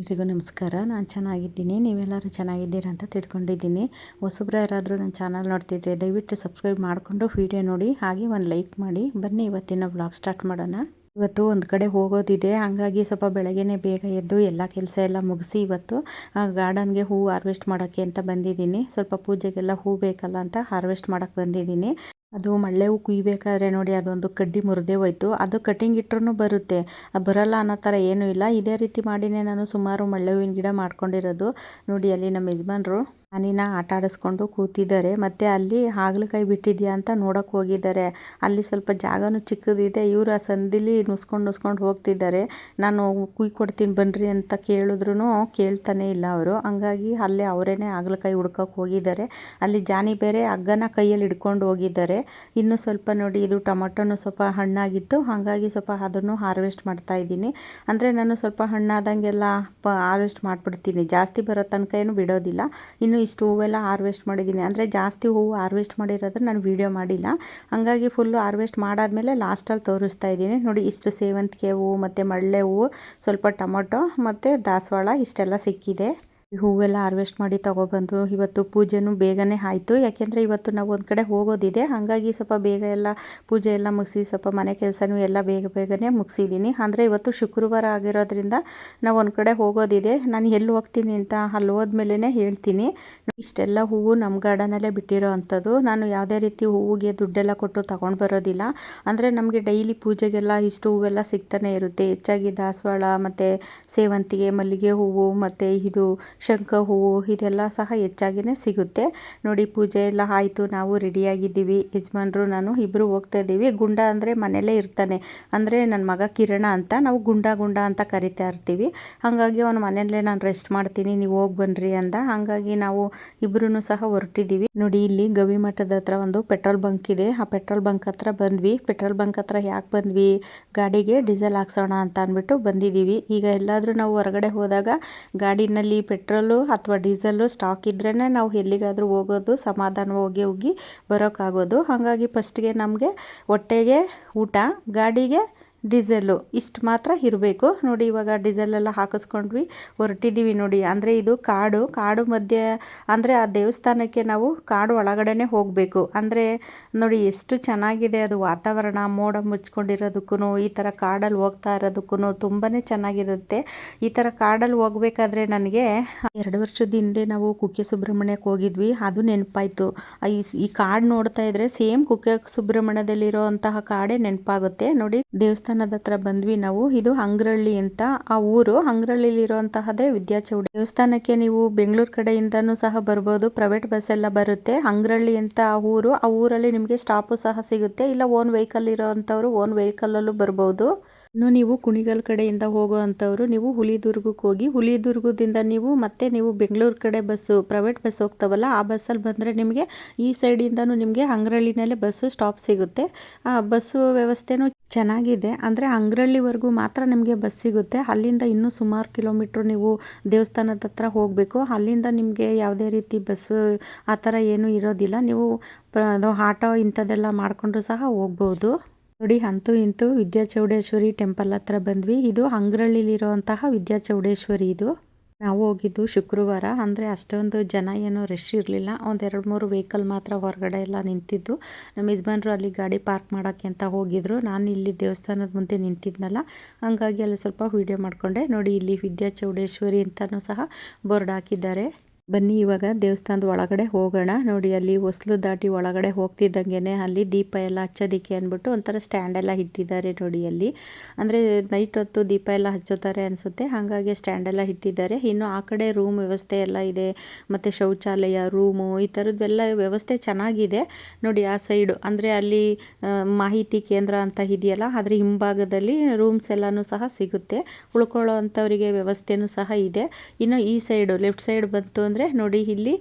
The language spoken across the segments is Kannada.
ಎಲ್ರಿಗೂ ನಮಸ್ಕಾರ. ನಾನು ಚೆನ್ನಾಗಿದ್ದೀನಿ. ನೀವೆಲ್ಲರೂ ಚೆನ್ನಾಗಿದ್ದೀರಾ ಅಂತ ತಿಳ್ಕೊಂಡಿದ್ದೀನಿ. ಹೊಸಬ್ರು ಯಾರಾದರೂ ನನ್ನ ಚಾನಲ್ ನೋಡ್ತಿದ್ರೆ ದಯವಿಟ್ಟು ಸಬ್ಸ್ಕ್ರೈಬ್ ಮಾಡಿಕೊಂಡು ವೀಡಿಯೋ ನೋಡಿ. ಹಾಗೆ ಒಂದು ಲೈಕ್ ಮಾಡಿ. ಬನ್ನಿ ಇವತ್ತಿನ ಬ್ಲಾಗ್ ಸ್ಟಾರ್ಟ್ ಮಾಡೋಣ. ಇವತ್ತು ಒಂದು ಕಡೆ ಹೋಗೋದಿದೆ. ಹಾಗಾಗಿ ಸ್ವಲ್ಪ ಬೆಳಗ್ಗೆ ಬೇಗ ಎದ್ದು ಎಲ್ಲ ಕೆಲಸ ಎಲ್ಲ ಮುಗಿಸಿ ಇವತ್ತು ಗಾರ್ಡನ್ಗೆ ಹೂವು ಹಾರ್ವೆಸ್ಟ್ ಮಾಡೋಕ್ಕೆ ಅಂತ ಬಂದಿದ್ದೀನಿ. ಸ್ವಲ್ಪ ಪೂಜೆಗೆಲ್ಲ ಹೂ ಬೇಕಲ್ಲ ಅಂತ ಹಾರ್ವೆಸ್ಟ್ ಮಾಡೋಕ್ಕೆ ಬಂದಿದ್ದೀನಿ. ಅದು ಮಳ್ಳೆ ಹೂ ಕುಯ್ಬೇಕಾದ್ರೆ ನೋಡಿ ಅದೊಂದು ಕಡ್ಡಿ ಮುರಿದೇ ಹೋಯ್ತು. ಅದು ಕಟಿಂಗ್ ಇಟ್ರೂ ಬರುತ್ತೆ. ಅದು ಬರಲ್ಲ ಅನ್ನೋ ಥರ ಏನೂ ಇಲ್ಲ. ಇದೇ ರೀತಿ ಮಾಡಿನೇ ನಾನು ಸುಮಾರು ಮಳ್ಳೆ ಹೂವಿನ ಗಿಡ ಮಾಡ್ಕೊಂಡಿರೋದು. ನೋಡಿ ಅಲ್ಲಿ ನಮ್ಮ ಯಜಮಾನ್ರು ಹನಿನ ಆಟ ಆಡಿಸ್ಕೊಂಡು ಕೂತಿದ್ದಾರೆ. ಮತ್ತು ಅಲ್ಲಿ ಹಾಗಲಕಾಯಿ ಬಿಟ್ಟಿದೆಯಾ ಅಂತ ನೋಡೋಕೆ ಹೋಗಿದ್ದಾರೆ. ಅಲ್ಲಿ ಸ್ವಲ್ಪ ಜಾಗನೂ ಚಿಕ್ಕದಿದೆ. ಇವರು ಆ ಸಂದಿಲಿ ನುಸ್ಕೊಂಡು ನುಸ್ಕೊಂಡು ಹೋಗ್ತಿದ್ದಾರೆ. ನಾನು ಕುಯ್ ಕೊಡ್ತೀನಿ ಬನ್ನಿರಿ ಅಂತ ಕೇಳಿದ್ರು ಕೇಳ್ತಾನೆ ಇಲ್ಲ ಅವರು. ಹಂಗಾಗಿ ಅಲ್ಲೇ ಅವರೇನೆ ಹಾಗಲಕಾಯಿ ಹುಡ್ಕೋಕೆ ಹೋಗಿದ್ದಾರೆ. ಅಲ್ಲಿ ಜಾನಿ ಬೇರೆ ಹಗ್ಗನ ಕೈಯಲ್ಲಿ ಹಿಡ್ಕೊಂಡು ಹೋಗಿದ್ದಾರೆ. ಇನ್ನು ಸ್ವಲ್ಪ ನೋಡಿ, ಇದು ಟೊಮೊಟೊನು ಸ್ವಲ್ಪ ಹಣ್ಣಾಗಿತ್ತು. ಹಾಗಾಗಿ ಸ್ವಲ್ಪ ಅದನ್ನು ಹಾರ್ವೆಸ್ಟ್ ಮಾಡ್ತಾ ಇದ್ದೀನಿ. ಅಂದರೆ ನಾನು ಸ್ವಲ್ಪ ಹಣ್ಣಾದಂಗೆಲ್ಲ ಪ, ಹಾರ್ವೆಸ್ಟ್ ಮಾಡಿಬಿಡ್ತೀನಿ. ಜಾಸ್ತಿ ಬರೋ ತನಕ ಏನು ಬಿಡೋದಿಲ್ಲ. ಇನ್ನು ಇಷ್ಟು ಹೂವೆಲ್ಲ ಹಾರ್ವೆಸ್ಟ್ ಮಾಡಿದ್ದೀನಿ. ಅಂದರೆ ಜಾಸ್ತಿ ಹೂವು ಹಾರ್ವೆಸ್ಟ್ ಮಾಡಿರೋದ್ರೆ ನಾನು ವೀಡಿಯೋ ಮಾಡಿಲ್ಲ. ಹಾಗಾಗಿ ಫುಲ್ಲು ಹಾರ್ವೆಸ್ಟ್ ಮಾಡಾದಮೇಲೆ ಲಾಸ್ಟಲ್ಲಿ ತೋರಿಸ್ತಾ ಇದ್ದೀನಿ. ನೋಡಿ, ಇಷ್ಟು ಸೇವಂತಿಗೆ ಹೂವು ಮತ್ತು ಮಳ್ಳೆ ಹೂವು, ಸ್ವಲ್ಪ ಟೊಮೊಟೊ ಮತ್ತು ದಾಸವಾಳ, ಇಷ್ಟೆಲ್ಲ ಸಿಕ್ಕಿದೆ. ಹೂವೆಲ್ಲ ಹಾರ್ವೆಸ್ಟ್ ಮಾಡಿ ತಗೊಬಂದು ಇವತ್ತು ಪೂಜೆನೂ ಬೇಗನೆ ಆಯಿತು. ಯಾಕೆಂದರೆ ಇವತ್ತು ನಾವು ಒಂದು ಕಡೆ ಹೋಗೋದಿದೆ. ಹಾಗಾಗಿ ಸ್ವಲ್ಪ ಬೇಗ ಎಲ್ಲ ಪೂಜೆ ಎಲ್ಲ ಮುಗಿಸಿ, ಸ್ವಲ್ಪ ಮನೆ ಕೆಲಸನೂ ಎಲ್ಲ ಬೇಗ ಬೇಗನೆ ಮುಗಿಸಿದ್ದೀನಿ ಅಂದರೆ ಇವತ್ತು ಶುಕ್ರವಾರ ಆಗಿರೋದ್ರಿಂದ ನಾವು ಒಂದು ಕಡೆ ಹೋಗೋದಿದೆ. ನಾನು ಎಲ್ಲಿ ಹೋಗ್ತೀನಿ ಅಂತ ಅಲ್ಲಿ ಹೋದ್ಮೇಲೆ ಹೇಳ್ತೀನಿ. ಇಷ್ಟೆಲ್ಲ ಹೂವು ನಮ್ಮ ಗಾರ್ಡನಲ್ಲೇ ಬಿಟ್ಟಿರೋ ಅಂಥದ್ದು. ನಾನು ಯಾವುದೇ ರೀತಿ ಹೂವಿಗೆ ದುಡ್ಡೆಲ್ಲ ಕೊಟ್ಟು ತೊಗೊಂಡು ಬರೋದಿಲ್ಲ. ಅಂದರೆ ನಮಗೆ ಡೈಲಿ ಪೂಜೆಗೆಲ್ಲ ಇಷ್ಟು ಹೂವೆಲ್ಲ ಸಿಗ್ತಾನೆ ಇರುತ್ತೆ. ಹೆಚ್ಚಾಗಿ ದಾಸವಾಳ, ಮತ್ತು ಸೇವಂತಿಗೆ, ಮಲ್ಲಿಗೆ ಹೂವು, ಮತ್ತು ಇದು ಶಂಖ, ಹೂವು ಇದೆಲ್ಲ ಸಹ ಹೆಚ್ಚಾಗಿಯೇ ಸಿಗುತ್ತೆ. ನೋಡಿ ಪೂಜೆ ಎಲ್ಲ ಆಯಿತು, ನಾವು ರೆಡಿಯಾಗಿದ್ದೀವಿ. ಯಜಮಾನ್ರು, ನಾನು ಇಬ್ಬರು ಹೋಗ್ತಾ ಇದ್ದೀವಿ. ಗುಂಡ ಅಂದರೆ ಮನೆಯಲ್ಲೇ ಇರ್ತಾನೆ. ಅಂದರೆ ನನ್ನ ಮಗ ಕಿರಣ ಅಂತ ನಾವು ಗುಂಡ ಗುಂಡ ಅಂತ ಕರಿತಾ ಇರ್ತೀವಿ. ಹಾಗಾಗಿ ಅವನು ಮನೆಯಲ್ಲೇ ನಾನು ರೆಸ್ಟ್ ಮಾಡ್ತೀನಿ, ನೀವು ಹೋಗಿ ಬನ್ನಿರಿ ಅಂದ. ಹಾಗಾಗಿ ನಾವು ಇಬ್ಬರೂ ಸಹ ಹೊರಟಿದ್ದೀವಿ. ನೋಡಿ ಇಲ್ಲಿ ಗವಿ ಮಠದ ಹತ್ರ ಒಂದು ಪೆಟ್ರೋಲ್ ಬಂಕ್ ಇದೆ. ಆ ಪೆಟ್ರೋಲ್ ಬಂಕ್ ಹತ್ರ ಬಂದ್ವಿ. ಪೆಟ್ರೋಲ್ ಬಂಕ್ ಹತ್ರ ಯಾಕೆ ಬಂದ್ವಿ? ಗಾಡಿಗೆ ಡೀಸೆಲ್ ಹಾಕ್ಸೋಣ ಅಂತ ಅಂದ್ಬಿಟ್ಟು ಬಂದಿದ್ದೀವಿ. ಈಗ ಎಲ್ಲಾದರೂ ನಾವು ಹೊರಗಡೆ ಹೋದಾಗ ಗಾಡಿನಲ್ಲಿ ಪೆಟ್ರೋಲ್ ಪೆಟ್ರೋಲು ಅಥವಾ ಡೀಸೆಲ್ಲು ಸ್ಟಾಕ್ ಇದ್ರೇ ನಾವು ಎಲ್ಲಿಗಾದರೂ ಹೋಗೋದು, ಸಮಾಧಾನವಾಗಿ ಹೋಗಿ ಬರೋಕ್ಕಾಗೋದು. ಹಾಗಾಗಿ ಫಸ್ಟಿಗೆ ನಮಗೆ ಹೊಟ್ಟೆಗೆ ಊಟ, ಗಾಡಿಗೆ ಡೀಸೆಲ್ಲು ಇಷ್ಟು ಮಾತ್ರ ಇರಬೇಕು. ನೋಡಿ ಇವಾಗ ಡೀಸೆಲೆಲ್ಲ ಹಾಕಿಸ್ಕೊಂಡ್ವಿ ಹೊರಟಿದ್ದೀವಿ ನೋಡಿ. ಅಂದರೆ ಇದು ಕಾಡು ಕಾಡು ಮಧ್ಯೆ, ಅಂದರೆ ಆ ದೇವಸ್ಥಾನಕ್ಕೆ ನಾವು ಕಾಡು ಒಳಗಡೆನೆ ಹೋಗಬೇಕು. ಅಂದರೆ ನೋಡಿ ಎಷ್ಟು ಚೆನ್ನಾಗಿದೆ ಅದು ವಾತಾವರಣ, ಮೋಡ ಮುಚ್ಕೊಂಡಿರೋದಕ್ಕೂ ಈ ಥರ ಕಾಡಲ್ಲಿ ಹೋಗ್ತಾ ಇರೋದಕ್ಕೂ ತುಂಬಾ ಚೆನ್ನಾಗಿರುತ್ತೆ. ಈ ಥರ ಕಾಡಲ್ಲಿ ಹೋಗ್ಬೇಕಾದ್ರೆ ನನಗೆ ಎರಡು ವರ್ಷದ ಹಿಂದೆ ನಾವು ಕುಕ್ಕೆ ಸುಬ್ರಹ್ಮಣ್ಯಕ್ಕೆ ಹೋಗಿದ್ವಿ. ಅದು ನೆನಪಾಯಿತು. ಈ ಕಾಡು ನೋಡ್ತಾ ಇದ್ರೆ ಸೇಮ್ ಕುಕ್ಕೆ ಸುಬ್ರಹ್ಮಣ್ಯದಲ್ಲಿರೋ ಅಂತಹ ಕಾಡೇ ನೆನಪಾಗುತ್ತೆ. ನೋಡಿ ದೇವಸ್ಥಾನ ದೇವಸ್ಥಾನದ ಹತ್ರ ಬಂದ್ವಿ ನಾವು. ಇದು ಹಂಗ್ರಳ್ಳಿ ಅಂತ ಆ ಊರು. ಹಂಗ್ರಳ್ಳಿಲಿರುವಂತಹದೇ ವಿದ್ಯಾಚೌಡಿ. ದೇವಸ್ಥಾನಕ್ಕೆ ನೀವು ಬೆಂಗಳೂರು ಕಡೆಯಿಂದನೂ ಸಹ ಬರ್ಬೋದು. ಪ್ರೈವೇಟ್ ಬಸ್ ಎಲ್ಲ ಬರುತ್ತೆ. ಹಂಗ್ರಳ್ಳಿ ಅಂತ ಆ ಊರು. ಆ ಊರಲ್ಲಿ ನಿಮಗೆ ಸ್ಟಾಪು ಸಹ ಸಿಗುತ್ತೆ. ಇಲ್ಲ ಓನ್ ವೆಹಿಕಲ್ ಇರೋವಂಥವ್ರು ಓನ್ ವೆಹಿಕಲ್ ಅಲ್ಲೂ ಬರ್ಬೋದು. ಇನ್ನು ನೀವು ಕುಣಿಗಲ್ ಕಡೆಯಿಂದ ಹೋಗೋ ಅಂಥವ್ರು, ನೀವು ಹುಲಿದುರ್ಗಕ್ಕೆ ಹೋಗಿ, ಹುಲಿದುರ್ಗದಿಂದ ನೀವು ಮತ್ತೆ ನೀವು ಬೆಂಗಳೂರು ಕಡೆ ಬಸ್ಸು, ಪ್ರೈವೇಟ್ ಬಸ್ ಹೋಗ್ತಾವಲ್ಲ, ಆ ಬಸ್ಸಲ್ಲಿ ಬಂದರೆ ನಿಮಗೆ ಈ ಸೈಡಿಂದನೂ ನಿಮಗೆ ಅಂಗ್ರಳ್ಳಿನಲ್ಲೇ ಬಸ್ಸು ಸ್ಟಾಪ್ ಸಿಗುತ್ತೆ. ಆ ಬಸ್ಸು ವ್ಯವಸ್ಥೆನೂ ಚೆನ್ನಾಗಿದೆ. ಅಂದರೆ ಅಂಗ್ರಳ್ಳಿವರೆಗೂ ಮಾತ್ರ ನಿಮಗೆ ಬಸ್ ಸಿಗುತ್ತೆ. ಅಲ್ಲಿಂದ ಇನ್ನೂ ಸುಮಾರು ಕಿಲೋಮೀಟ್ರ್ ನೀವು ದೇವಸ್ಥಾನದ ಹತ್ರ ಹೋಗಬೇಕು. ಅಲ್ಲಿಂದ ನಿಮಗೆ ಯಾವುದೇ ರೀತಿ ಬಸ್ಸು ಆ ಥರ ಏನೂ ಇರೋದಿಲ್ಲ. ನೀವು ಆಟೋ ಇಂಥದ್ದೆಲ್ಲ ಮಾಡಿಕೊಂಡು ಸಹ ಹೋಗ್ಬೋದು. ನೋಡಿ, ಅಂತೂ ಇಂತೂ ವಿದ್ಯಾಚೌಡೇಶ್ವರಿ ಟೆಂಪಲ್ ಹತ್ರ ಬಂದ್ವಿ. ಇದು ಅಂಗ್ರಳ್ಳಿಲಿರುವಂತಹ ವಿದ್ಯಾಚೌಡೇಶ್ವರಿ ಇದು. ನಾವು ಹೋಗಿದ್ದು ಶುಕ್ರವಾರ. ಅಂದರೆ ಅಷ್ಟೊಂದು ಜನ ಏನೋ ರಶ್ ಇರಲಿಲ್ಲ. ಒಂದು ಎರಡು ಮೂರು ವೆಹಿಕಲ್ ಮಾತ್ರ ಹೊರಗಡೆ ಎಲ್ಲ ನಿಂತಿದ್ದು. ನಮ್ಮ ಯಜಮಾನ್ರು ಅಲ್ಲಿ ಗಾಡಿ ಪಾರ್ಕ್ ಮಾಡೋಕ್ಕೆ ಅಂತ ಹೋಗಿದ್ರು. ನಾನು ಇಲ್ಲಿ ದೇವಸ್ಥಾನದ ಮುಂದೆ ನಿಂತಿದ್ನಲ್ಲ. ಹಂಗಾಗಿ ಅಲ್ಲಿ ಸ್ವಲ್ಪ ವೀಡಿಯೋ ಮಾಡಿಕೊಂಡೆ. ನೋಡಿ, ಇಲ್ಲಿ ವಿದ್ಯಾ ಚೌಡೇಶ್ವರಿ ಅಂತಲೂ ಸಹ ಬೋರ್ಡ್ ಹಾಕಿದ್ದಾರೆ. ಬನ್ನಿ, ಇವಾಗ ದೇವಸ್ಥಾನದ ಒಳಗಡೆ ಹೋಗೋಣ. ನೋಡಿ, ಅಲ್ಲಿ ಹೊಸ್ಲು ದಾಟಿ ಒಳಗಡೆ ಹೋಗ್ತಿದ್ದಂಗೆ ಅಲ್ಲಿ ದೀಪ ಎಲ್ಲ ಹಚ್ಚೋದಿಕ್ಕೆ ಅಂದ್ಬಿಟ್ಟು ಒಂಥರ ಸ್ಟ್ಯಾಂಡ್ ಎಲ್ಲ ಇಟ್ಟಿದ್ದಾರೆ ನೋಡಿ ಅಲ್ಲಿ. ಅಂದರೆ ನೈಟ್ ಹೊತ್ತು ದೀಪ ಎಲ್ಲ ಹಚ್ಚೋತಾರೆ ಅನಿಸುತ್ತೆ. ಹಾಗಾಗಿ ಸ್ಟ್ಯಾಂಡ್ ಎಲ್ಲ ಇಟ್ಟಿದ್ದಾರೆ. ಇನ್ನು ಆ ಕಡೆ ರೂಮ್ ವ್ಯವಸ್ಥೆ ಎಲ್ಲ ಇದೆ. ಮತ್ತು ಶೌಚಾಲಯ ರೂಮು ಈ ಥರದ್ದೆಲ್ಲ ವ್ಯವಸ್ಥೆ ಚೆನ್ನಾಗಿದೆ. ನೋಡಿ, ಆ ಸೈಡು ಅಂದರೆ ಅಲ್ಲಿ ಮಾಹಿತಿ ಕೇಂದ್ರ ಅಂತ ಇದೆಯಲ್ಲ, ಅದರ ಹಿಂಭಾಗದಲ್ಲಿ ರೂಮ್ಸ್ ಎಲ್ಲನೂ ಸಹ ಸಿಗುತ್ತೆ. ಉಳ್ಕೊಳ್ಳೋ ಅಂಥವರಿಗೆ ವ್ಯವಸ್ಥೆನೂ ಸಹ ಇದೆ. ಇನ್ನು ಈ ಸೈಡು ಲೆಫ್ಟ್ ಸೈಡ್ ಬಂತು ಅಂದರೆ ನೋಡಿ ಇಲ್ಲಿ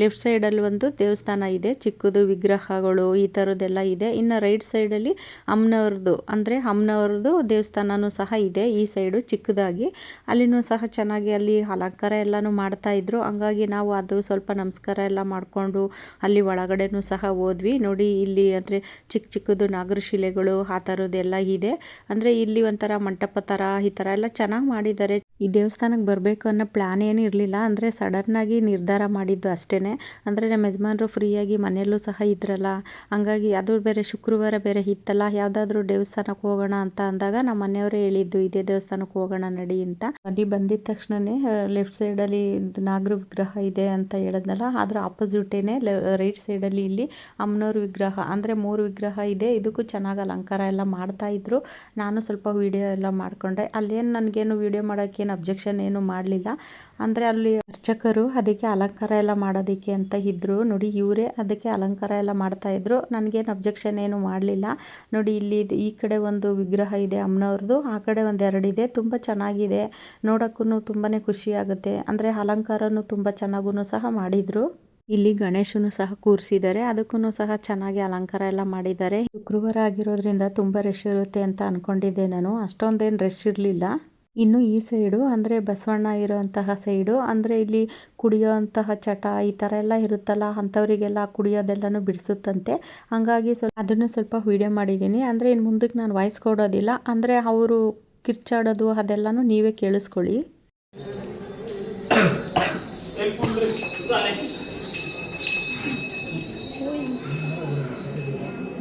ಲೆಫ್ಟ್ ಸೈಡಲ್ಲಿ ಒಂದು ದೇವಸ್ಥಾನ ಇದೆ, ಚಿಕ್ಕದು ವಿಗ್ರಹಗಳು ಈ ಥರದ್ದೆಲ್ಲ ಇದೆ. ಇನ್ನು ರೈಟ್ ಸೈಡಲ್ಲಿ ಅಮ್ಮನವ್ರದ್ದು, ಅಂದರೆ ಅಮ್ಮನವ್ರದ್ದು ದೇವಸ್ಥಾನವೂ ಸಹ ಇದೆ, ಈ ಸೈಡು ಚಿಕ್ಕದಾಗಿ. ಅಲ್ಲಿನೂ ಸಹ ಚೆನ್ನಾಗಿ ಅಲ್ಲಿ ಅಲಂಕಾರ ಎಲ್ಲನೂ ಮಾಡ್ತಾಯಿದ್ರು ಹಂಗಾಗಿ ನಾವು ಅದು ಸ್ವಲ್ಪ ನಮಸ್ಕಾರ ಎಲ್ಲ ಮಾಡಿಕೊಂಡು ಅಲ್ಲಿ ಒಳಗಡೆನೂ ಸಹ ಹೋದ್ವಿ. ನೋಡಿ ಇಲ್ಲಿ ಅಂದರೆ ಚಿಕ್ಕ ಚಿಕ್ಕದು ನಾಗರ ಶಿಲೆಗಳು ಆ ಥರದ್ದೆಲ್ಲ ಇದೆ. ಅಂದರೆ ಇಲ್ಲಿ ಒಂಥರ ಮಂಟಪ ಥರ ಈ ಥರ ಎಲ್ಲ ಚೆನ್ನಾಗಿ ಮಾಡಿದ್ದಾರೆ. ಈ ದೇವಸ್ಥಾನಕ್ಕೆ ಬರಬೇಕು ಅನ್ನೋ ಪ್ಲ್ಯಾನ್ ಏನೂ ಇರಲಿಲ್ಲ. ಅಂದರೆ ಸಡನ್ನಾಗಿ ನಿರ್ಧಾರ ಮಾಡಿದ್ದು ಅಷ್ಟೇ ಅಂದರೆ ನಮ್ಮ ಯಜಮಾನರು ಫ್ರೀಯಾಗಿ ಮನೆಯಲ್ಲೂ ಸಹ ಇದ್ರಲ್ಲ. ಹಂಗಾಗಿ ಅದು ಬೇರೆ ಶುಕ್ರವಾರ ಬೇರೆ ಇತ್ತಲ್ಲ ಯಾವುದಾದ್ರೂ ದೇವಸ್ಥಾನಕ್ಕೆ ಹೋಗೋಣ ಅಂತ ಅಂದಾಗ ನಮ್ಮ ಮನೆಯವರೇ ಹೇಳಿದ್ದು, ಇದೇ ದೇವಸ್ಥಾನಕ್ಕೆ ಹೋಗೋಣ ನಡಿ ಅಂತ. ಅಲ್ಲಿ ಬಂದಿದ್ದ ತಕ್ಷಣವೇ ಲೆಫ್ಟ್ ಸೈಡಲ್ಲಿ ನಾಗರ ವಿಗ್ರಹ ಇದೆ ಅಂತ ಹೇಳಿದ್ನಲ್ಲ. ಅದರ ಆಪೋಸಿಟೇನೆ ರೈಟ್ ಸೈಡಲ್ಲಿ ಇಲ್ಲಿ ಅಮ್ಮನವ್ರ ವಿಗ್ರಹ. ಅಂದರೆ ಮೂರು ವಿಗ್ರಹ ಇದೆ. ಇದಕ್ಕೂ ಚೆನ್ನಾಗಿ ಅಲಂಕಾರ ಎಲ್ಲ ಮಾಡ್ತಾಯಿದ್ರು ನಾನು ಸ್ವಲ್ಪ ವೀಡಿಯೋ ಎಲ್ಲ ಮಾಡಿಕೊಂಡೆ. ಅಲ್ಲೇನು ನನಗೇನು ವೀಡಿಯೋ ಮಾಡೋಕ್ಕೇನು ಅಬ್ಜೆಕ್ಷನ್ ಏನು ಮಾಡಲಿಲ್ಲ. ಅಂದರೆ ಅಲ್ಲಿ ಅರ್ಚಕರು ಅದಕ್ಕೆ ಅಲಂಕಾರ ಎಲ್ಲ ಮಾಡೋದಕ್ಕೆ ಅಂತ ಇದ್ದರು ನೋಡಿ, ಇವರೇ ಅದಕ್ಕೆ ಅಲಂಕಾರ ಎಲ್ಲ ಮಾಡ್ತಾಯಿದ್ರು ನನಗೇನು ಅಬ್ಜೆಕ್ಷನ್ ಏನು ಮಾಡಲಿಲ್ಲ. ನೋಡಿ, ಇಲ್ಲಿ ಈ ಕಡೆ ಒಂದು ವಿಗ್ರಹ ಇದೆ ಅಮ್ಮನವ್ರದ್ದು. ಆ ಕಡೆ ಒಂದು ಎರಡಿದೆ ತುಂಬ ಚೆನ್ನಾಗಿದೆ. ನೋಡೋಕ್ಕೂ ತುಂಬಾ ಖುಷಿಯಾಗುತ್ತೆ ಅಂದರೆ ಅಲಂಕಾರನೂ ತುಂಬ ಚೆನ್ನಾಗೂ ಸಹ ಮಾಡಿದರು. ಇಲ್ಲಿ ಗಣೇಶನು ಸಹ ಕೂರಿಸಿದ್ದಾರೆ. ಅದಕ್ಕೂ ಸಹ ಚೆನ್ನಾಗಿ ಅಲಂಕಾರ ಎಲ್ಲ ಮಾಡಿದ್ದಾರೆ. ಶುಕ್ರವಾರ ಆಗಿರೋದ್ರಿಂದ ತುಂಬ ರಶ್ ಇರುತ್ತೆ ಅಂತ ಅಂದ್ಕೊಂಡಿದ್ದೆ ನಾನು. ಅಷ್ಟೊಂದೇನು ರಶ್ ಇರಲಿಲ್ಲ. ಇನ್ನು ಈ ಸೈಡು ಅಂದರೆ ಬಸವಣ್ಣ ಇರೋಂತಹ ಸೈಡು ಅಂದರೆ ಇಲ್ಲಿ ಕುಡಿಯೋಂತಹ ಚಟ ಈ ಥರ ಎಲ್ಲ ಇರುತ್ತಲ್ಲ ಅಂಥವರಿಗೆಲ್ಲ ಕುಡಿಯೋದೆಲ್ಲನೂ ಬಿಡಿಸುತ್ತಂತೆ. ಹಾಗಾಗಿ ಸ್ವಲ್ಪ ಅದನ್ನು ಸ್ವಲ್ಪ ವೀಡಿಯೋ ಮಾಡಿದ್ದೀನಿ. ಅಂದರೆ ಇನ್ನು ಮುಂದಕ್ಕೆ ನಾನು ವಾಯ್ಸ್ ಕೊಡೋದಿಲ್ಲ. ಅಂದರೆ ಅವರು ಕಿರ್ಚಾಡೋದು ಅದೆಲ್ಲನೂ ನೀವೇ ಕೇಳಿಸ್ಕೊಳ್ಳಿ.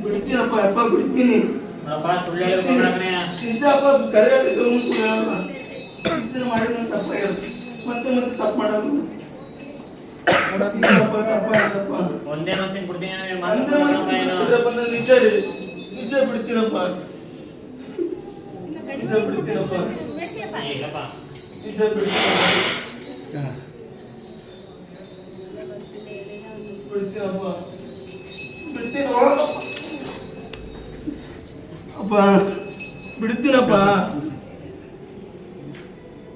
ಬಿಡ್ತೀನಪ್ಪ ಅಪ್ಪ ಬಿಡ್ತೀನಿ. ನೋಡಪ್ಪ ಸುಳ್ಳು ಹೇಳಿ ಕಣಯ್ಯ ನಿಜಪ್ಪ ಕರೆ ಹೇಳಿದ್ದು ಒಂದು ಸುಳ್ಳಲ್ಲ ಇದನ್ನ ಮಾಡಿದ ತಪ್ಪ ಮತ್ತೆ ಮತ್ತೆ ತಪ್ಪು ಮಾಡಲ್ಲ. ಇಲ್ಲಪ್ಪ ತಪ್ಪ ಆಯ್ತಪ್ಪ ಒಂದೇ ಮನ್ಸಿನ ಬಿಡ್ತೀನಿ ಅಂದ್ರೆ ಅಂದೆ ಮಾತು ಏನು ಬಿಡ್ತೀರಪ್ಪ ನಾನು ನಿಜ ರೀ. ನಿಜ ಬಿಡ್ತೀನಪ್ಪ ನಿಜ ಬಿಡ್ತೀನಪ್ಪ ಏ, ಇಲ್ಲಪ್ಪ ನಿಜ ಬಿಡ್ತೀನಪ್ಪ ಬಿಡ್ತೀನಪ್ಪ ಬಿಡ್ತೀನಿ ನೋಡಪ್ಪ ಅಪ್ಪ. ಬಿಡ್ತೀನಪ್ಪ.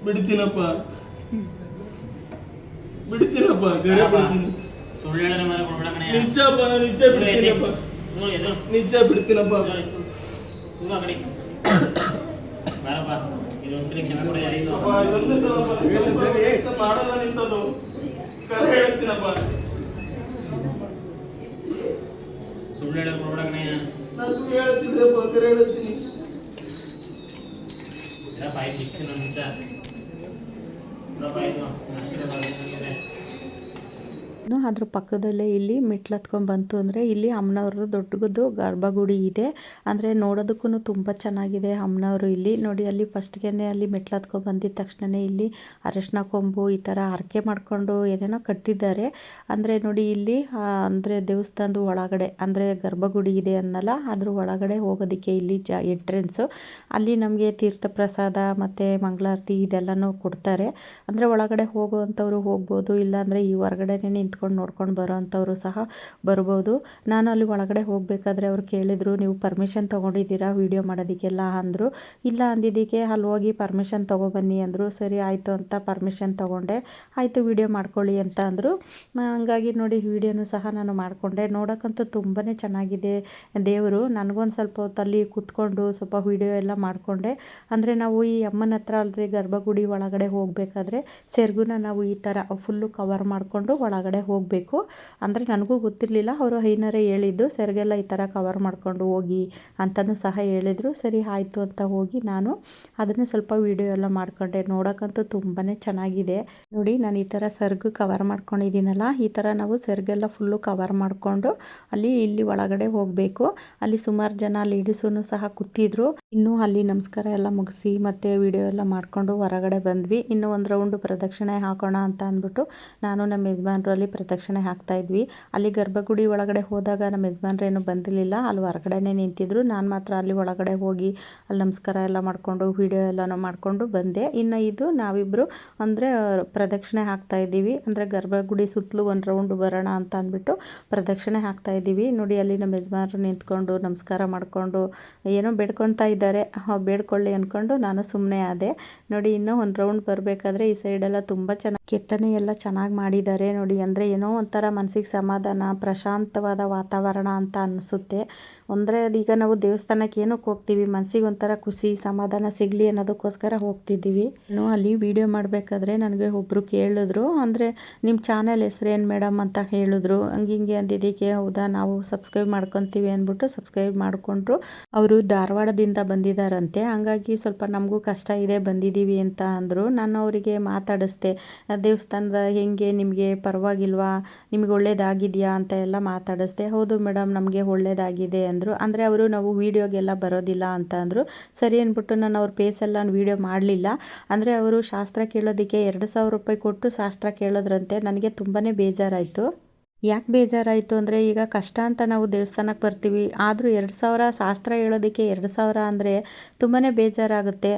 ಬಿಡ್ತೀನಪ್ಪ. ಬಿಡ್ತೀನಪ್ಪ. ಗರೆ ಬಿಡ್ತೀನಿ. ನಿಜಪ್ಪ ನಿಜ ಬಿಡ್ತೀನಪ್ಪ. ನಿಜ ಬಿಡ್ತೀನಪ್ಪ. ಇದೊಂದು ಸಲ ಮಾಡಲ್ಲ ನಿಂತದು. ಕರೆ ಹೇಳ್ತೀನಪ್ಪ. ಸುಳ್ಳು ಹೇಳಕ್ ನಾನು ಸುಳ್ಳು ಹೇಳ್ತಿದ್ರಪ್ಪ ಕರೆ ಹೇಳ್ತೀನಿ. ಇಲ್ಲಪ್ಪ ಆಯ್ತು ಇಷ್ಟು ನನ್ನ ನಿಜ ನೋಡಪ್ಪ ಆಯ್ತು ಆಶೀರ್ವಾದ ಆಗಿದೆ. ಇನ್ನು ಅದ್ರ ಪಕ್ಕದಲ್ಲೇ ಇಲ್ಲಿ ಮೆಟ್ಲು ಬಂತು ಅಂದರೆ ಇಲ್ಲಿ ಅಮ್ಮನವ್ರದ್ದು ದೊಡ್ಡದು ಗರ್ಭಗುಡಿ ಇದೆ. ಅಂದರೆ ನೋಡೋದಕ್ಕೂ ತುಂಬ ಚೆನ್ನಾಗಿದೆ ಅಮ್ಮನವರು ಇಲ್ಲಿ. ನೋಡಿ, ಅಲ್ಲಿ ಫಸ್ಟ್ಗೆ ಅಲ್ಲಿ ಮೆಟ್ಲು ಹತ್ಕೊಂಡು ಬಂದಿದ್ದ ತಕ್ಷಣವೇ ಇಲ್ಲಿ ಅರಶಿನ ಕೊಂಬು ಈ ಥರ ಹರಕೆ ಮಾಡಿಕೊಂಡು ಏನೇನೋ ಕಟ್ಟಿದ್ದಾರೆ. ಅಂದರೆ ನೋಡಿ, ಇಲ್ಲಿ ಅಂದರೆ ದೇವಸ್ಥಾನದ ಒಳಗಡೆ, ಅಂದರೆ ಗರ್ಭಗುಡಿ ಇದೆ ಅನ್ನಲ್ಲ, ಅದ್ರ ಒಳಗಡೆ ಹೋಗೋದಕ್ಕೆ ಇಲ್ಲಿ ಜ ಎಂಟ್ರೆನ್ಸು ಅಲ್ಲಿ ನಮಗೆ ತೀರ್ಥ ಪ್ರಸಾದ ಮತ್ತು ಮಂಗಳಾರತಿ ಇದೆಲ್ಲನೂ ಕೊಡ್ತಾರೆ. ಅಂದರೆ ಒಳಗಡೆ ಹೋಗುವಂಥವ್ರು ಹೋಗ್ಬೋದು, ಇಲ್ಲಾಂದರೆ ಈ ಹೊರಗಡೆನೇ ನಿಂತ್ಕೊಂಡು ನೋಡ್ಕೊಂಡು ಬರೋ ಅಂಥವ್ರು ಸಹ ಬರ್ಬೋದು. ನಾನು ಅಲ್ಲಿ ಒಳಗಡೆ ಹೋಗಬೇಕಾದ್ರೆ ಅವ್ರು ಕೇಳಿದರು, ನೀವು ಪರ್ಮಿಷನ್ ತೊಗೊಂಡಿದ್ದೀರಾ? ವೀಡಿಯೋ ಮಾಡೋದಕ್ಕೆಲ್ಲ? ಅಂದರು, ಇಲ್ಲ ಅಂದಿದ್ದಕ್ಕೆ ಅಲ್ಲಿ ಹೋಗಿ ಪರ್ಮಿಷನ್ ತೊಗೊಬನ್ನಿ ಅಂದರು. ಸರಿ, ಆಯಿತು ಅಂತ ಪರ್ಮಿಷನ್ ತೊಗೊಂಡೆ. ಆಯಿತು ವೀಡಿಯೋ ಮಾಡ್ಕೊಳ್ಳಿ ಅಂತ ಅಂದರು. ಹಂಗಾಗಿ ನೋಡಿ ವೀಡಿಯೋನು ಸಹ ನಾನು ಮಾಡಿಕೊಂಡೆ. ನೋಡೋಕ್ಕಂತೂ ತುಂಬಾ ಚೆನ್ನಾಗಿದೆ ದೇವರು. ನನಗೊಂದು ಸ್ವಲ್ಪ ಹೊತ್ತಲ್ಲಿ ಕೂತ್ಕೊಂಡು ಸ್ವಲ್ಪ ವೀಡಿಯೋ ಎಲ್ಲ ಮಾಡಿಕೊಂಡೆ. ಅಂದರೆ ನಾವು ಈ ಅಮ್ಮನ ಹತ್ರ ಅಲ್ಲರಿ ಗರ್ಭಗುಡಿ ಒಳಗಡೆ ಹೋಗಬೇಕಾದ್ರೆ, ಸೆರ್ಗುನ ನಾವು ಈ ಥರ ಫುಲ್ಲು ಕವರ್ ಮಾಡಿಕೊಂಡು ಒಳಗಡೆ ಹೋಗಬೇಕು. ಅಂದರೆ ನನಗೂ ಗೊತ್ತಿರಲಿಲ್ಲ. ಅವರು ಹೈನರೆ ಹೇಳಿದ್ದು, ಸೆರಗೆಲ್ಲ ಈ ಥರ ಕವರ್ ಮಾಡಿಕೊಂಡು ಹೋಗಿ ಅಂತಲೂ ಸಹ ಹೇಳಿದರು. ಸರಿ, ಆಯಿತು ಅಂತ ಹೋಗಿ ನಾನು ಅದನ್ನು ಸ್ವಲ್ಪ ವೀಡಿಯೋ ಎಲ್ಲ ಮಾಡ್ಕೊಂಡೆ. ನೋಡೋಕ್ಕಂತೂ ತುಂಬಾ ಚೆನ್ನಾಗಿದೆ. ನೋಡಿ, ನಾನು ಈ ಥರ ಸರ್ಗು ಕವರ್ ಮಾಡ್ಕೊಂಡಿದ್ದೀನಲ್ಲ, ಈ ಥರ ನಾವು ಸರ್ಗೆಲ್ಲ ಫುಲ್ಲು ಕವರ್ ಮಾಡಿಕೊಂಡು ಅಲ್ಲಿ ಇಲ್ಲಿ ಒಳಗಡೆ ಹೋಗಬೇಕು. ಅಲ್ಲಿ ಸುಮಾರು ಜನ ಲೇಡೀಸೂ ಸಹ ಕೂತಿದ್ರು. ಇನ್ನೂ ಅಲ್ಲಿ ನಮಸ್ಕಾರ ಎಲ್ಲ ಮುಗಿಸಿ ಮತ್ತು ವಿಡಿಯೋ ಎಲ್ಲ ಮಾಡಿಕೊಂಡು ಹೊರಗಡೆ ಬಂದ್ವಿ. ಇನ್ನೂ ಒಂದು ರೌಂಡ್ ಪ್ರದಕ್ಷಿಣೆ ಹಾಕೋಣ ಅಂತ ಅಂದ್ಬಿಟ್ಟು ನಾನು ನಮ್ಮ ಯಜಮಾನರು ಅಲ್ಲಿ ಪ್ರದಕ್ಷಿಣೆ ಹಾಕ್ತಾ ಇದ್ವಿ. ಅಲ್ಲಿ ಗರ್ಭಗುಡಿ ಒಳಗಡೆ ಹೋದಾಗ ನಮ್ಮ ಯಜಮಾನ್ರೇನು ಬಂದಿರಲಿಲ್ಲ. ಅಲ್ಲಿ ಹೊರಗಡೆನೇ ನಿಂತಿದ್ರು. ನಾನು ಮಾತ್ರ ಅಲ್ಲಿ ಒಳಗಡೆ ಹೋಗಿ ಅಲ್ಲಿ ನಮಸ್ಕಾರ ಎಲ್ಲ ಮಾಡಿಕೊಂಡು ವಿಡಿಯೋ ಎಲ್ಲನೂ ಮಾಡಿಕೊಂಡು ಬಂದೆ. ಇನ್ನು ಇದು ನಾವಿಬ್ಬರು ಅಂದರೆ ಪ್ರದಕ್ಷಿಣೆ ಹಾಕ್ತಾ ಇದ್ದೀವಿ. ಅಂದರೆ ಗರ್ಭಗುಡಿ ಸುತ್ತಲೂ ಒಂದು ರೌಂಡ್ ಬರೋಣ ಅಂತ ಅಂದ್ಬಿಟ್ಟು ಪ್ರದಕ್ಷಿಣೆ ಹಾಕ್ತಾ ಇದ್ದೀವಿ. ನೋಡಿ, ಅಲ್ಲಿ ನಮ್ಮ ಯಜಮಾನ್ರು ನಿಂತ್ಕೊಂಡು ನಮಸ್ಕಾರ ಮಾಡಿಕೊಂಡು, ಏನೋ ಬೇಡ್ಕೊತಾ ಇದ್ದಾರೆ. ಬೇಡ್ಕೊಳ್ಳಿ ಅಂದ್ಕೊಂಡು ನಾನು ಸುಮ್ಮನೆ ಆದೆ. ನೋಡಿ, ಇನ್ನೂ ಒಂದು ರೌಂಡ್ ಬರಬೇಕಾದ್ರೆ ಈ ಸೈಡೆಲ್ಲ ತುಂಬ ಚೆನ್ನಾಗಿ ಕೆತ್ತನೆ ಎಲ್ಲ ಚೆನ್ನಾಗಿ ಮಾಡಿದ್ದಾರೆ ನೋಡಿ. ಅಂದರೆ ಏನೋ ಒಂಥರ ಮನಸ್ಸಿಗೆ ಸಮಾಧಾನ, ಪ್ರಶಾಂತವಾದ ವಾತಾವರಣ ಅಂತ ಅನಿಸುತ್ತೆ. ಅಂದರೆ ಅದೀಗ ನಾವು ದೇವಸ್ಥಾನಕ್ಕೆ ಏನಕ್ಕೆ ಹೋಗ್ತೀವಿ? ಮನಸ್ಸಿಗೆ ಒಂಥರ ಖುಷಿ, ಸಮಾಧಾನ ಸಿಗಲಿ ಅನ್ನೋದಕ್ಕೋಸ್ಕರ ಹೋಗ್ತಿದ್ದೀವಿ. ನಾನು ಅಲ್ಲಿ ವಿಡಿಯೋ ಮಾಡಬೇಕಾದ್ರೆ ನನಗೆ ಒಬ್ಬರು ಕೇಳಿದ್ರು. ಅಂದರೆ ನಿಮ್ಮ ಚಾನಲ್ ಹೆಸ್ರೇನು ಮೇಡಮ್ ಅಂತ ಹೇಳಿದ್ರು. ಹಂಗೆ ಹಿಂಗೆ ಅಂದಿದ್ದಕ್ಕೆ ಹೌದಾ, ನಾವು ಸಬ್ಸ್ಕ್ರೈಬ್ ಮಾಡ್ಕೊತೀವಿ ಅಂದ್ಬಿಟ್ಟು ಸಬ್ಸ್ಕ್ರೈಬ್ ಮಾಡಿಕೊಂಡ್ರು. ಅವರು ಧಾರವಾಡದಿಂದ ಬಂದಿದ್ದಾರಂತೆ ಹಂಗಾಗಿ ಸ್ವಲ್ಪ ನಮಗೂ ಕಷ್ಟ ಇದೆ ಬಂದಿದ್ದೀವಿ ಅಂತ ಅಂದರು. ನಾನು ಅವರಿಗೆ ಮಾತಾಡಿಸ್ದೆ. ದೇವಸ್ಥಾನದ ಹೆಂಗೆ, ನಿಮಗೆ ಪರವಾಗಿಲ್ವಾ? ನಿಮಗೆ ಒಳ್ಳೇದಾಗಿದೆಯಾ ಅಂತ ಎಲ್ಲ ಮಾತಾಡಿಸ್ದೆ, ಹೌದು ಮೇಡಮ್, ನಮಗೆ ಒಳ್ಳೇದಾಗಿದೆ ಅಂದರು. ಅಂದರೆ ಅವರು, ನಾವು ವೀಡಿಯೋಗೆಲ್ಲ ಬರೋದಿಲ್ಲ ಅಂತ ಅಂದರು. ಸರಿ ಅಂದ್ಬಿಟ್ಟು ನಾನು ಅವ್ರ ಪೇಸೆಲ್ಲ ನಾನು ವೀಡಿಯೋ ಮಾಡಲಿಲ್ಲ. ಅಂದರೆ ಅವರು ಶಾಸ್ತ್ರ ಕೇಳೋದಕ್ಕೆ ಎರಡು ರೂಪಾಯಿ ಕೊಟ್ಟು ಶಾಸ್ತ್ರ ಕೇಳೋದ್ರಂತೆ. ನನಗೆ ತುಂಬಾ ಬೇಜಾರಾಯಿತು. ಯಾಕೆ ಬೇಜಾರಾಯಿತು ಅಂದರೆ ಈಗ ಕಷ್ಟ ಅಂತ ನಾವು ದೇವಸ್ಥಾನಕ್ಕೆ ಬರ್ತೀವಿ. ಆದರೂ ಎರಡು ಸಾವಿರ ಶಾಸ್ತ್ರ ಹೇಳೋದಕ್ಕೆ ಎರಡು ಸಾವಿರ ಅಂದರೆ ತುಂಬಾ ಬೇಜಾರಾಗುತ್ತೆ.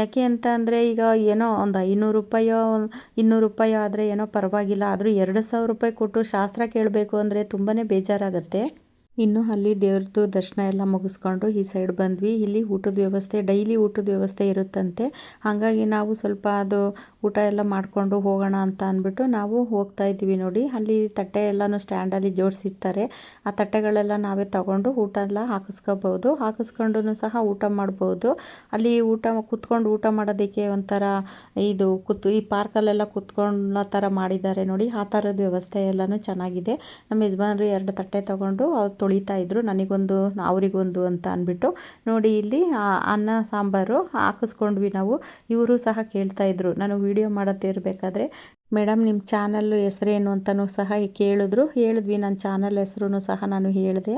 ಯಾಕೆ ಅಂತ ಅಂದರೆ ಈಗ ಏನೋ ಒಂದು ಐನೂರು ರೂಪಾಯೋ, ಇನ್ನೂರು ರೂಪಾಯೋ ಆದರೆ ಏನೋ ಪರವಾಗಿಲ್ಲ. ಆದರೂ ಎರಡು ಸಾವಿರ ರೂಪಾಯಿ ಕೊಟ್ಟು ಶಾಸ್ತ್ರ ಕೇಳಬೇಕು ಅಂದರೆ ತುಂಬಾ ಬೇಜಾರಾಗುತ್ತೆ. ಇನ್ನು ಅಲ್ಲಿ ದೇವ್ರದ್ದು ದರ್ಶನ ಎಲ್ಲ ಮುಗಿಸ್ಕೊಂಡು ಈ ಸೈಡ್ ಬಂದ್ವಿ. ಇಲ್ಲಿ ಊಟದ ವ್ಯವಸ್ಥೆ, ಡೈಲಿ ಊಟದ ವ್ಯವಸ್ಥೆ ಇರುತ್ತಂತೆ. ಹಾಗಾಗಿ ನಾವು ಸ್ವಲ್ಪ ಅದು ಊಟ ಎಲ್ಲ ಮಾಡಿಕೊಂಡು ಹೋಗೋಣ ಅಂತ ಅಂದ್ಬಿಟ್ಟು ನಾವು ಹೋಗ್ತಾ ಇದ್ದೀವಿ ನೋಡಿ. ಅಲ್ಲಿ ತಟ್ಟೆ ಎಲ್ಲನೂ ಸ್ಟ್ಯಾಂಡಲ್ಲಿ ಜೋಡಿಸಿರ್ತಾರೆ. ಆ ತಟ್ಟೆಗಳೆಲ್ಲ ನಾವೇ ತಗೊಂಡು ಊಟ ಎಲ್ಲ ಹಾಕಿಸ್ಕೋಬೋದು ಹಾಕಿಸ್ಕೊಂಡು ಸಹ ಊಟ ಮಾಡ್ಬೋದು. ಅಲ್ಲಿ ಊಟ ಕುತ್ಕೊಂಡು ಊಟ ಮಾಡೋದಕ್ಕೆ ಒಂಥರ ಇದು ಕೂತು, ಈ ಪಾರ್ಕಲ್ಲೆಲ್ಲ ಕುತ್ಕೊಳ್ಳೋ ಥರ ಮಾಡಿದ್ದಾರೆ ನೋಡಿ. ಆ ಥರದ ವ್ಯವಸ್ಥೆ ಎಲ್ಲನೂ ಚೆನ್ನಾಗಿದೆ. ನಮ್ಮ ಯಜಮಾನರು ಎರಡು ತಟ್ಟೆ ತೊಗೊಂಡು ಅವ್ರು ತೊಳಿತಾ ಇದ್ರು. ನನಗೊಂದು, ಅವರಿಗೊಂದು ಅಂತ ಅಂದ್ಬಿಟ್ಟು ನೋಡಿ ಇಲ್ಲಿ ಅನ್ನ, ಸಾಂಬಾರು ಹಾಕಿಸ್ಕೊಂಡ್ವಿ ನಾವು. ಇವರು ಸಹ ಕೇಳ್ತಾ ಇದ್ರು. ನಾನು ವಿಡಿಯೋ ಇರಬೇಕಾದ್ರೆ, ಮೇಡಮ್ ನಿಮ್ಮ ಚಾನಲ್ಲು ಹೆಸ್ರೇನು ಅಂತಲೂ ಸಹ ಕೇಳಿದ್ರು. ಹೇಳಿದ್ವಿ ನನ್ನ ಚಾನಲ್ ಹೆಸ್ರೂ ಸಹ ನಾನು ಹೇಳಿದೆ.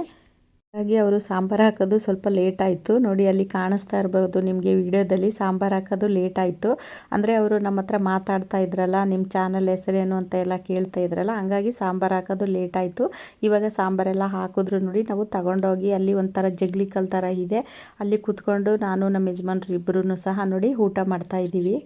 ಹಾಗಾಗಿ ಅವರು ಸಾಂಬಾರು ಹಾಕೋದು ಸ್ವಲ್ಪ ಲೇಟ್ ಆಯಿತು. ನೋಡಿ, ಅಲ್ಲಿ ಕಾಣಿಸ್ತಾ ಇರ್ಬೋದು, ನಿಮಗೆ ವಿಡಿಯೋದಲ್ಲಿ ಸಾಂಬಾರು ಹಾಕೋದು ಲೇಟ್ ಆಯಿತು. ಅಂದರೆ ಅವರು ನಮ್ಮ ಹತ್ರ ಮಾತಾಡ್ತಾ ಇದ್ರಲ್ಲ ನಿಮ್ಮ ಚಾನಲ್ ಹೆಸರೇನು ಅಂತ ಎಲ್ಲ ಕೇಳ್ತಾ ಇದ್ರಲ್ಲ, ಹಂಗಾಗಿ ಸಾಂಬಾರು ಹಾಕೋದು ಲೇಟ್ ಆಯಿತು. ಇವಾಗ ಸಾಂಬಾರೆಲ್ಲ ಹಾಕಿದ್ರು ನೋಡಿ, ನಾವು ತಗೊಂಡೋಗಿ ಅಲ್ಲಿ ಒಂಥರ ಜಗ್ಲಿ ಕಲ್ ಥರ ಇದೆ. ಅಲ್ಲಿ ಕೂತ್ಕೊಂಡು ನಾನು ನಮ್ಮ ಯಜಮಾನ್ರು ಇಬ್ಬರೂ ಸಹ ನೋಡಿ ಊಟ ಮಾಡ್ತಾ ಇದ್ದೀವಿ.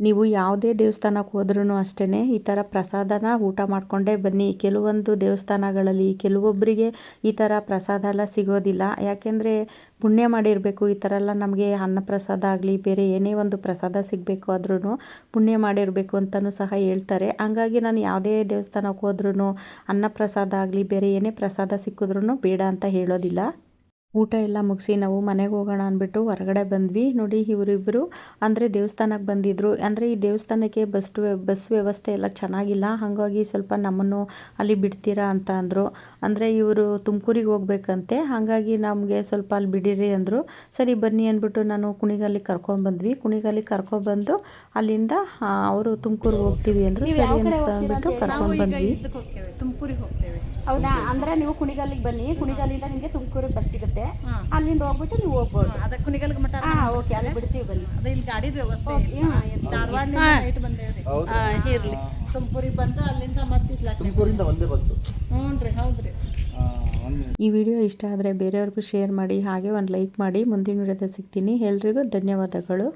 ನೀವು ಯಾವುದೇ ದೇವಸ್ಥಾನಕ್ಕೆ ಹೋದ್ರೂ ಅಷ್ಟೇ ಈ ಥರ ಪ್ರಸಾದನ ಊಟ ಮಾಡಿಕೊಂಡೇ ಬನ್ನಿ. ಕೆಲವೊಂದು ದೇವಸ್ಥಾನಗಳಲ್ಲಿ ಕೆಲವೊಬ್ಬರಿಗೆ ಈ ಥರ ಪ್ರಸಾದ ಎಲ್ಲ ಸಿಗೋದಿಲ್ಲ. ಯಾಕೆಂದರೆ ಪುಣ್ಯ ಮಾಡಿರಬೇಕು, ಈ ಥರ ಎಲ್ಲ ನಮಗೆ ಅನ್ನಪ್ರಸಾದ ಆಗಲಿ, ಬೇರೆ ಏನೇ ಒಂದು ಪ್ರಸಾದ ಸಿಗಬೇಕು ಆದ್ರೂ ಪುಣ್ಯ ಮಾಡಿರಬೇಕು ಅಂತಲೂ ಸಹ ಹೇಳ್ತಾರೆ. ಹಂಗಾಗಿ ನಾನು ಯಾವುದೇ ದೇವಸ್ಥಾನಕ್ಕೆ ಹೋದ್ರೂ ಅನ್ನಪ್ರಸಾದ ಆಗಲಿ, ಬೇರೆ ಏನೇ ಪ್ರಸಾದ ಸಿಕ್ಕಿದ್ರೂ ಬೇಡ ಅಂತ ಹೇಳೋದಿಲ್ಲ. ಊಟ ಎಲ್ಲ ಮುಗಿಸಿ ನಾವು ಮನೆಗೆ ಹೋಗೋಣ ಅಂದ್ಬಿಟ್ಟು ಹೊರಗಡೆ ಬಂದ್ವಿ. ನೋಡಿ ಇವರಿಬ್ಬರು ಅಂದರೆ ದೇವಸ್ಥಾನಕ್ಕೆ ಬಂದಿದ್ದರು ಅಂದರೆ ಈ ದೇವಸ್ಥಾನಕ್ಕೆ ಬಸ್ ಬಸ್ ವ್ಯವಸ್ಥೆ ಎಲ್ಲ ಚೆನ್ನಾಗಿಲ್ಲ. ಹಾಗಾಗಿ ಸ್ವಲ್ಪ ನಮ್ಮನ್ನು ಅಲ್ಲಿ ಬಿಡ್ತೀರಾ ಅಂತ ಅಂದರು. ಅಂದರೆ ಇವರು ತುಮಕೂರಿಗೆ ಹೋಗ್ಬೇಕಂತೆ. ಹಾಗಾಗಿ ನಮಗೆ ಸ್ವಲ್ಪ ಅಲ್ಲಿ ಬಿಡಿರಿ ಅಂದರು. ಸರಿ ಬನ್ನಿ ಅಂದ್ಬಿಟ್ಟು ನಾನು ಕುಣಿಗಲ್ಲಿ ಕರ್ಕೊಂಡ್ಬಂದ್ವಿ ಕುಣಿಗಲ್ಲಿ ಕರ್ಕೊಂಡ್ಬಂದು ಅಲ್ಲಿಂದ ಅವರು ತುಮಕೂರಿಗೆ ಹೋಗ್ತೀವಿ ಅಂದರು. ಸರಿ ಅಂತ ಅಂದ್ಬಿಟ್ಟು ಕರ್ಕೊಂಡು ಬಂದ್ವಿ. ತುಮಕೂರಿಗೆ ಹೋಗ್ತೇವೆ. ಹೌದಾ? ಅಂದ್ರೆ ನೀವು ಕುಣಿಗಲ್ಲಿಗೆ ಬನ್ನಿ. ಕುಣಿಗಲ್ಲಿಂದ ನಿಮಗೆ ತುಮಕೂರಿಗೆ ಬಸ್ ಸಿಗುತ್ತೆ. ಅಲ್ಲಿಂದ ಹೋಗ್ಬಿಟ್ಟು ನೀವು ಹೋಗ್ಬೋದು. ಅದ ಕುಣಿಗಲ್ಗೆ ಮಠ ಹಾ ಓಕೆ ಅಲ್ಲಿ ಬಿಡ್ತೀವಿ ಬನ್ನಿ. ಅದ ಇಲ್ಲಿ ಗಾಡಿದ ವ್ಯವಸ್ಥೆ ಇಲ್ಲ ಧಾರವಾಡದಿಂದ ನೈಟ್ ಬಂದೇವ್ರಿ. ಇರ್ಲಿ. ತುಮಕೂರಿಗೆ ಬಂದು ಅಲ್ಲಿಂದ ಮತ್ತೆ ತುಮಕೂರಿಂದ ಒಂದೇ ಬಂತು ಹ್ಞೂ ರೀ ಹೌದ್ರಿ ಈ ವಿಡಿಯೋ ಇಷ್ಟ ಆದರೆ ಬೇರೆಯವ್ರಿಗೂ ಶೇರ್ ಮಾಡಿ ಹಾಗೆ ಒಂದು ಲೈಕ್ ಮಾಡಿ. ಮುಂದಿನ ವಿಡಿಯೋದ ಸಿಗ್ತೀನಿ. ಎಲ್ರಿಗೂ ಧನ್ಯವಾದಗಳು.